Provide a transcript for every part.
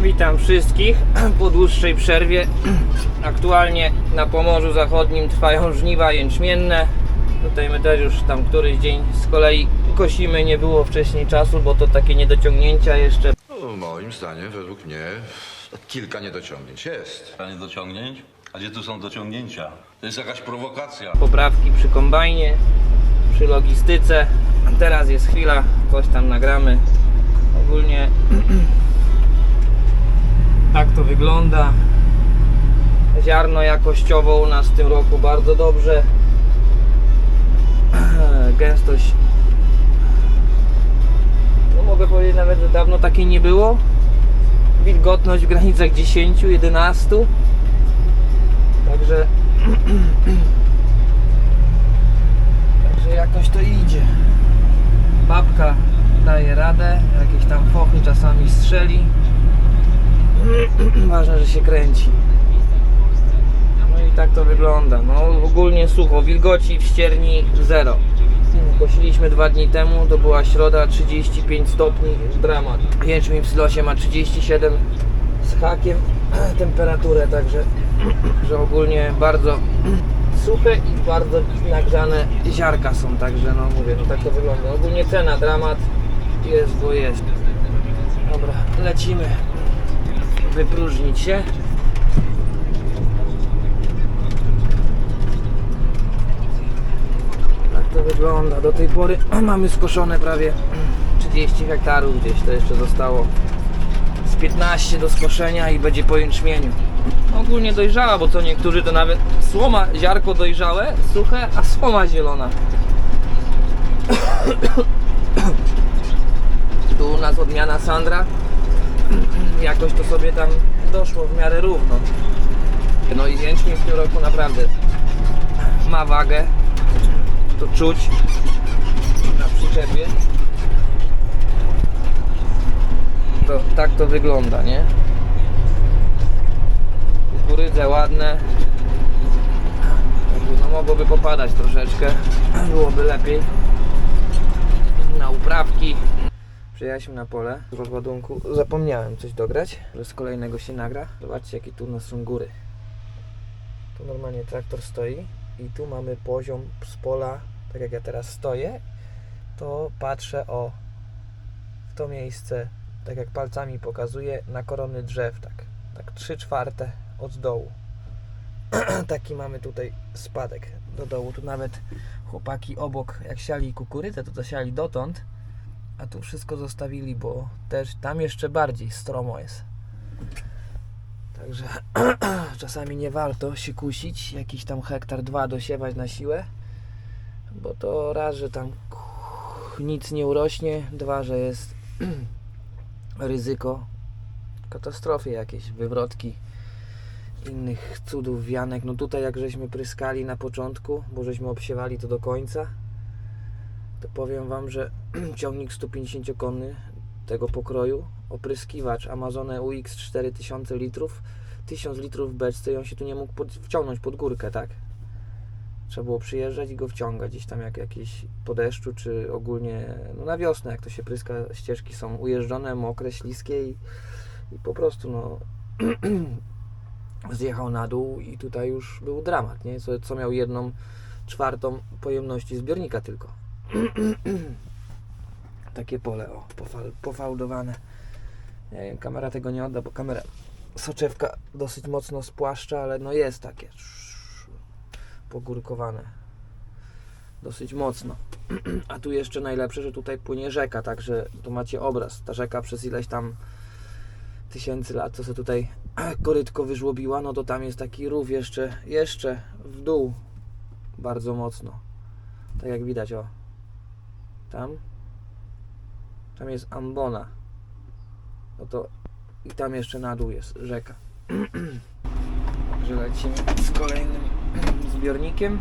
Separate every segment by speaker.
Speaker 1: Witam wszystkich po dłuższej przerwie. Aktualnie na Pomorzu Zachodnim trwają żniwa jęczmienne. Tutaj my też już tam któryś dzień z kolei kosimy. Nie było wcześniej czasu, bo to takie niedociągnięcia jeszcze.
Speaker 2: No, moim zdaniem, według mnie, kilka niedociągnięć jest.
Speaker 3: A nie dociągnięć? A gdzie tu są dociągnięcia? To jest jakaś prowokacja.
Speaker 1: Poprawki przy kombajnie, przy logistyce. Teraz jest chwila, coś tam nagramy. Ogólnie tak to wygląda. Ziarno jakościowo u nas w tym roku bardzo dobrze. Gęstość. No mogę powiedzieć nawet, że dawno takiej nie było. Wilgotność w granicach 10-11. Także Także jakoś to idzie. Babka daje radę, jakieś tam fochy czasami strzeli. Ważne, że się kręci. No i tak to wygląda. No ogólnie sucho, wilgoci w ścierni zero. Kosiliśmy dwa dni temu, to była środa, 35 stopni, dramat. Jęczmień w silosie ma 37 z hakiem temperaturę, także że ogólnie bardzo suche i bardzo nagrzane ziarka są, także no mówię, no tak to wygląda. Ogólnie cena, dramat jest, bo jest. Dobra, lecimy wypróżnić się. Tak to wygląda. Do tej pory mamy skoszone prawie 30 hektarów gdzieś, to jeszcze zostało z 15 do skoszenia i będzie po jęczmieniu. Ogólnie dojrzała, bo co niektórzy to nawet słoma, ziarko dojrzałe, suche, a słoma zielona. Tu u nas odmiana Sandra. Jakoś to sobie tam doszło w miarę równo. No i jęczmień w tym roku naprawdę ma wagę. To czuć na przyczepie. To, tak to wygląda, nie? Kukurydze ładne. No mogłoby popadać troszeczkę. Byłoby lepiej. Na uprawki. Przyjechaliśmy na pole z rozładunku. Zapomniałem coś dograć, że z kolejnego się nagra. Zobaczcie jakie tu nas są góry. Tu normalnie traktor stoi i tu mamy poziom z pola, tak jak ja teraz stoję, to patrzę o w to miejsce, tak jak palcami pokazuję, na korony drzew, tak, tak 3 czwarte od dołu. Taki mamy tutaj spadek do dołu. Tu nawet chłopaki obok, jak siali kukurydzę, to zasiali dotąd, a tu wszystko zostawili, bo też tam jeszcze bardziej stromo jest. Także czasami nie warto się kusić, jakiś tam hektar, dwa dosiewać na siłę, bo to raz, że tam nic nie urośnie, dwa, że jest ryzyko katastrofy jakieś, wywrotki innych cudów, wianek. No tutaj jak żeśmy pryskali na początku, bo żeśmy obsiewali to do końca, to powiem Wam, że ciągnik 150-konny tego pokroju, opryskiwacz Amazone UX 4000 litrów, 1000 litrów w beczce i on się tu nie mógł pod, wciągnąć pod górkę, tak? Trzeba było przyjeżdżać i go wciągać gdzieś tam jak jakieś po deszczu, czy ogólnie no na wiosnę, jak to się pryska, ścieżki są ujeżdżone, mokre, śliskie i, i po prostu no zjechał na dół i tutaj już był dramat, nie? Co, co miał jedną czwartą pojemności zbiornika tylko. Takie pole, o, pofal, pofałdowane. Nie wiem, kamera tego nie odda, bo kamera soczewka dosyć mocno spłaszcza, ale no jest takie pogórkowane. Dosyć mocno. A tu jeszcze najlepsze, że tutaj płynie rzeka, także tu macie obraz. Ta rzeka przez ileś tam tysięcy lat, co sobie tutaj korytko wyżłobiła, no to tam jest taki rów jeszcze, jeszcze w dół bardzo mocno. Tak jak widać, o. Tam. Tam jest ambona. No to i tam jeszcze na dół jest rzeka. Także lecimy z kolejnym zbiornikiem.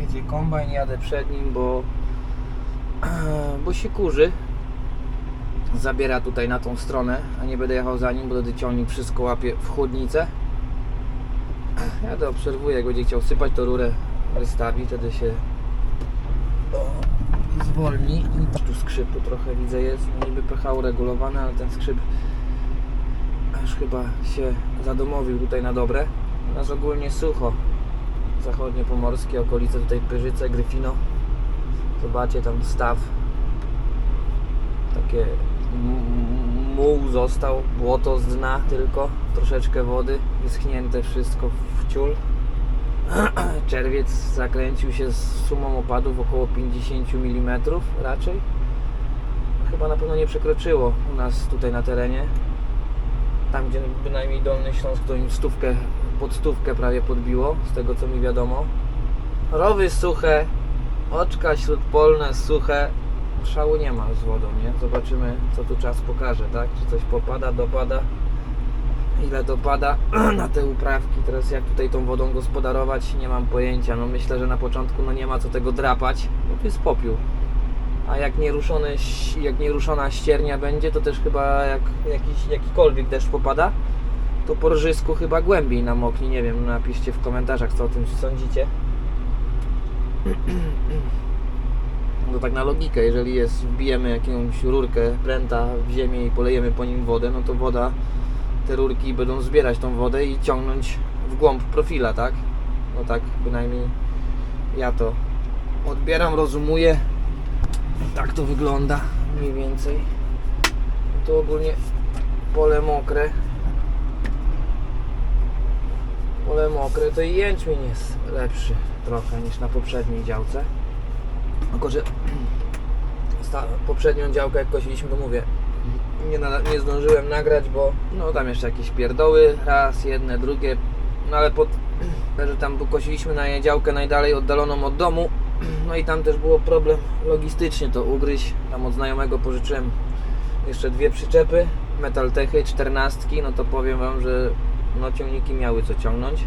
Speaker 1: Jedzie kombajn, jadę przed nim, bo bo się kurzy. Zabiera tutaj na tą stronę, a nie będę jechał za nim, bo wtedy ciągnik wszystko łapie w chłodnicę. Ja to obserwuję, jak będzie chciał sypać to rurę, wystawi, wtedy się zwolni i tu skrzypu trochę widzę jest, niby pH uregulowane, ale ten skrzyp aż chyba się zadomowił tutaj na dobre. Nas ogólnie sucho, zachodnie pomorskie, okolice tutaj Pyrzyce, Gryfino. Zobaczcie tam staw, takie muł został, błoto z dna tylko, troszeczkę wody, wyschnięte wszystko w ciul. Czerwiec zakręcił się z sumą opadów około 50 mm raczej. Chyba na pewno nie przekroczyło u nas tutaj na terenie. Tam gdzie bynajmniej Dolny Śląsk to im stówkę, pod stówkę prawie podbiło, z tego co mi wiadomo. Rowy suche, oczka śródpolne suche. Szału nie ma z wodą, nie? Zobaczymy co tu czas pokaże, tak? Czy coś popada, dopada ile dopada na te uprawki. Teraz jak tutaj tą wodą gospodarować, nie mam pojęcia. No myślę, że na początku no nie ma co tego drapać, bo to jest popiół. A jak nieruszony, jak nieruszona ściernia będzie, to też chyba jak jakiś, jakikolwiek deszcz popada, to po rżysku chyba głębiej namoknie. Nie wiem, napiszcie w komentarzach, co o tym sądzicie. No tak na logikę, jeżeli jest, wbijemy jakąś rurkę pręta w ziemię i polejemy po nim wodę, no to woda te rurki będą zbierać tą wodę i ciągnąć w głąb profila, tak? No tak bynajmniej ja to odbieram, rozumuję. Tak to wygląda mniej więcej. Tu ogólnie pole mokre. Pole mokre to i jęczmień jest lepszy trochę niż na poprzedniej działce. Tylko, że poprzednią działkę jak kosiliśmy, to mówię, nie, na, nie zdążyłem nagrać, bo no tam jeszcze jakieś pierdoły, raz, jedne, drugie, no ale pod, że tam kosiliśmy na działkę najdalej oddaloną od domu, no i tam też było problem logistycznie to ugryźć, tam od znajomego pożyczyłem jeszcze dwie przyczepy, Metaltechy, czternastki, no to powiem Wam, że no ciągniki miały co ciągnąć.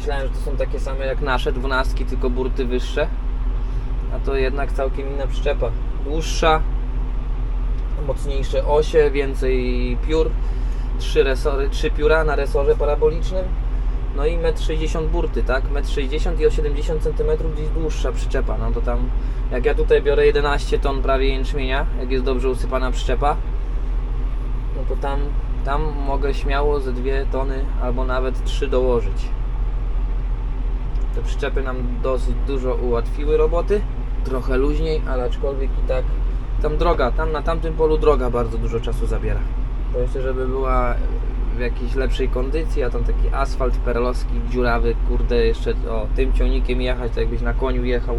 Speaker 1: Myślałem, że to są takie same jak nasze, dwunastki, tylko burty wyższe, a to jednak całkiem inna przyczepa, dłuższa, mocniejsze osie, więcej piór, trzy, resory, trzy pióra na resorze parabolicznym, no i 1,60 m burty, tak? 1,60 m i o 70 cm gdzieś dłuższa przyczepa, no to tam jak ja tutaj biorę 11 ton prawie jęczmienia, jak jest dobrze usypana przyczepa, no to tam, tam mogę śmiało ze 2 tony albo nawet 3 dołożyć. Te przyczepy nam dosyć dużo ułatwiły roboty, trochę luźniej, ale aczkolwiek i tak tam droga, tam na tamtym polu droga bardzo dużo czasu zabiera. To jeszcze żeby była w jakiejś lepszej kondycji, a tam taki asfalt perlowski, dziurawy, kurde, jeszcze o, tym ciągnikiem jechać, to jakbyś na koniu jechał.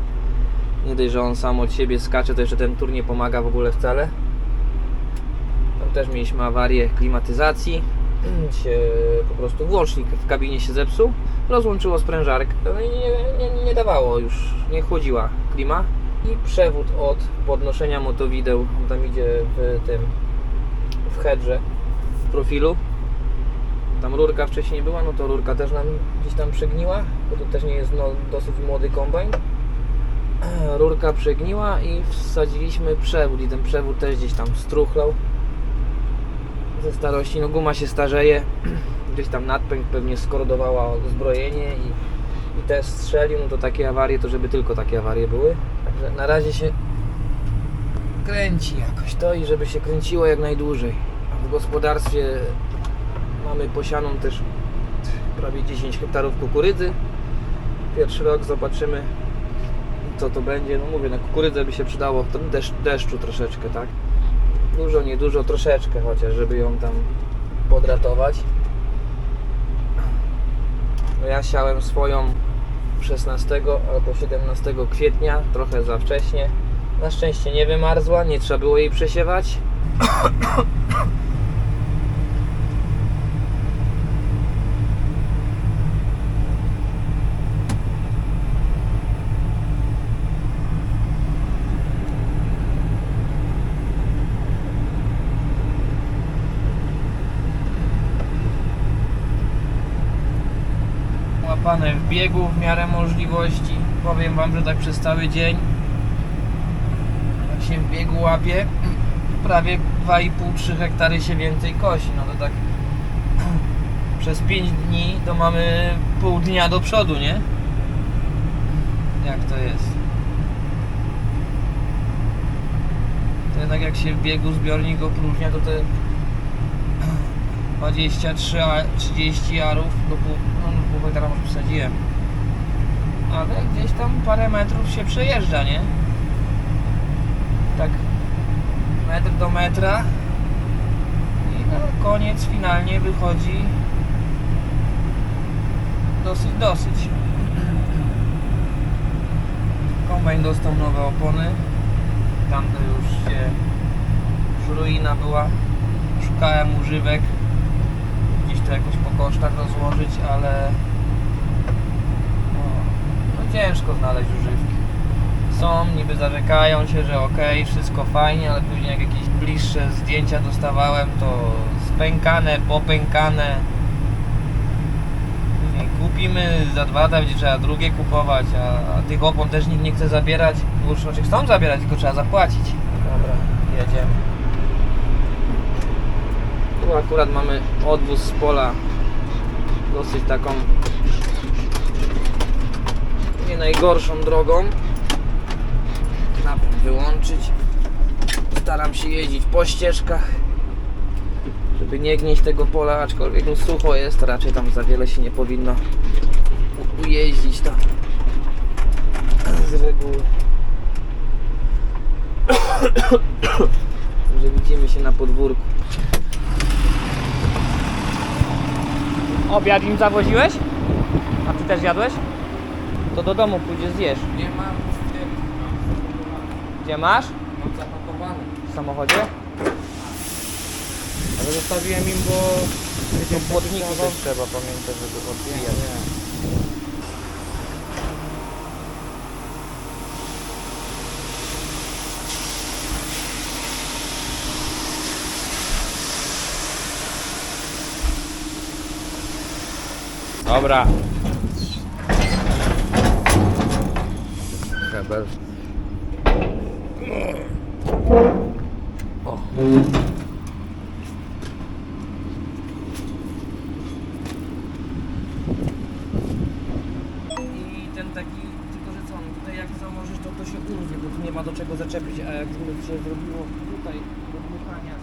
Speaker 1: Nie dość, że on sam od siebie skacze, to jeszcze ten tur nie pomaga w ogóle wcale. Tam też mieliśmy awarię klimatyzacji. Się po prostu włącznik w kabinie się zepsuł, rozłączyło sprężarkę, no i nie, nie, nie dawało już, nie chłodziła klima. I przewód od podnoszenia motowideł, on tam idzie w tym w headrze w profilu. Tam rurka wcześniej nie była, no to rurka też nam gdzieś tam przegniła, bo to też nie jest no, dosyć młody kombajn. Rurka przegniła i wsadziliśmy przewód i ten przewód też gdzieś tam struchlał ze starości, no guma się starzeje gdzieś tam nadpęk pewnie skordowała zbrojenie i, i też strzelił, no to takie awarie to żeby tylko takie awarie były. Także na razie się kręci jakoś to i żeby się kręciło jak najdłużej. W gospodarstwie mamy posianą też prawie 10 hektarów kukurydzy. Pierwszy rok zobaczymy co to będzie, no mówię, na kukurydzę by się przydało w tym deszcz, deszczu troszeczkę, tak? Dużo, niedużo, troszeczkę chociaż, żeby ją tam podratować. No ja siałem swoją 16 albo 17 kwietnia, trochę za wcześnie. Na szczęście nie wymarzła, nie trzeba było jej przesiewać. złapane w biegu w miarę możliwości. Powiem Wam, że tak przez cały dzień jak się w biegu łapie, prawie 2,5-3 hektary się więcej kosi. No to tak przez 5 dni to mamy pół dnia do przodu, nie? Jak to jest? To jednak jak się w biegu zbiornik opróżnia, to te 23-30 jarów do pół, no, pół hektara może przesadziłem. Ale gdzieś tam parę metrów się przejeżdża, nie? Tak metr do metra i na koniec finalnie wychodzi dosyć, dosyć. Kombajn dostał nowe opony. Tamte już się już ruina była. Szukałem używek. Gdzieś to jakoś po kosztach rozłożyć, ale ciężko znaleźć używki. Są, niby zarzekają się, że ok, wszystko fajnie, ale później jak jakieś bliższe zdjęcia dostawałem, to spękane, popękane. Później kupimy, za dwa lata będzie trzeba drugie kupować, a, a tych opon też nikt nie chce zabierać. Już znaczy chcą zabierać, tylko trzeba zapłacić. Dobra, jedziemy. Tu akurat mamy odwóz z pola dosyć taką najgorszą drogą. Napęd wyłączyć. Staram się jeździć po ścieżkach, żeby nie gnieść tego pola, aczkolwiek no sucho jest, raczej tam za wiele się nie powinno ujeździć to z reguły. Także widzimy się na podwórku. Obiad im zawoziłeś? A ty też jadłeś? To do domu pójdziesz zjesz.
Speaker 4: Nie mam
Speaker 1: Gdzie masz?
Speaker 4: mam zapakowane.
Speaker 1: W samochodzie?
Speaker 4: Ale zostawiłem im, bo
Speaker 1: To płotniku też trzeba pamiętać, żeby odbijać. Dobra. O. I ten taki, tylko że co, tutaj jak założysz to to się urwie, bo tu nie ma do czego zaczepić, a jak się zrobiło tutaj do dmuchania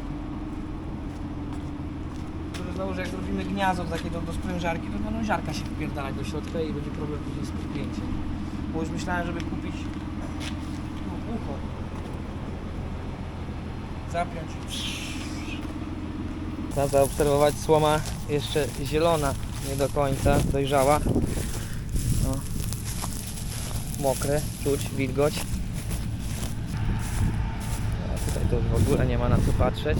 Speaker 1: znowu, że jak zrobimy gniazdo takie do, do sprężarki, to będą ziarka się wpierdalać do środka i będzie problem później z podpięciem. Bo już myślałem, żeby kupić no, ucho. Zapiąć Trzeba zaobserwować słoma jeszcze zielona, nie do końca dojrzała. No. Mokre, czuć, wilgoć. A tutaj to w ogóle nie ma na co patrzeć.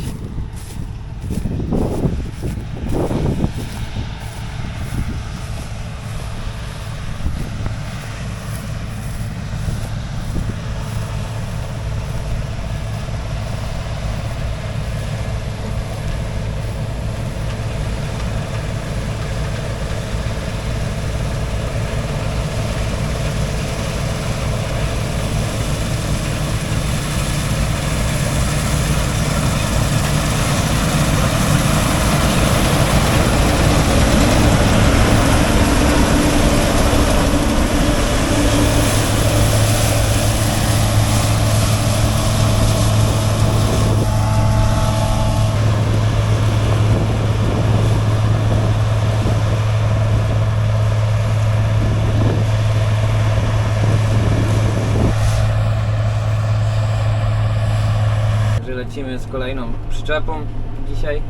Speaker 1: że lecimy z kolejną przyczepą dzisiaj. Eee,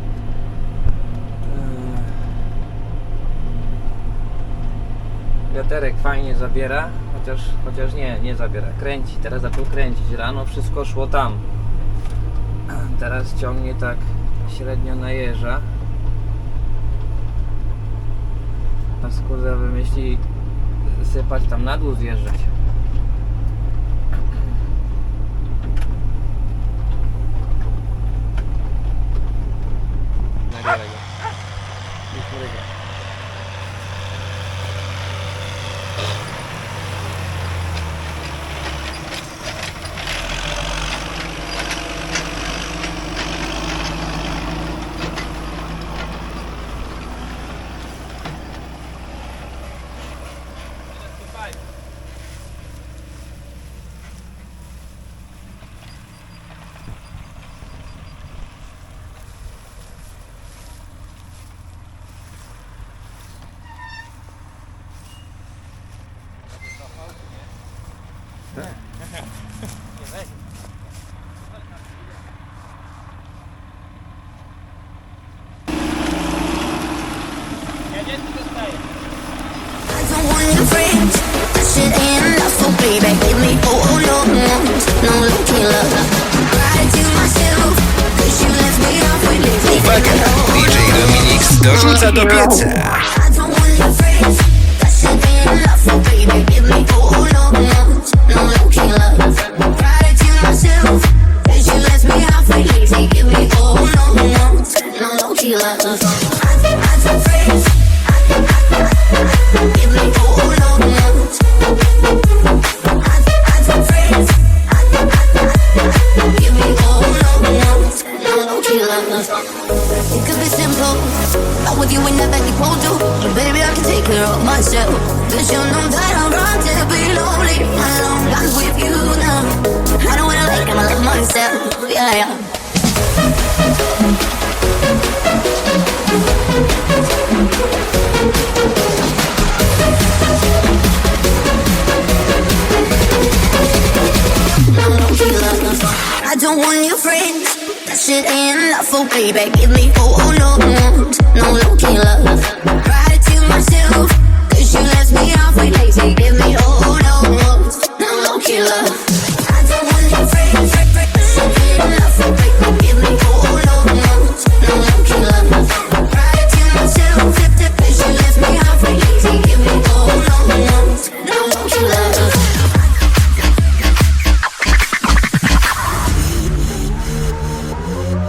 Speaker 1: Wiaterek fajnie zabiera, chociaż, chociaż nie, nie zabiera, kręci, teraz zaczął kręcić, rano wszystko szło tam. Teraz ciągnie tak średnio najeżdża. A skurde wymyśli sypać tam na dół zjeżdżać. Nagryvaj go.
Speaker 5: Uwaga! DJ Dominix dorzuca do pieca.
Speaker 6: don't want your friends. That shit ain't enough, oh baby. Give me oh oh no, mm, no looking love. Cry to myself, cause you left me halfway lazy. Give me oh oh no, mm, no looking love.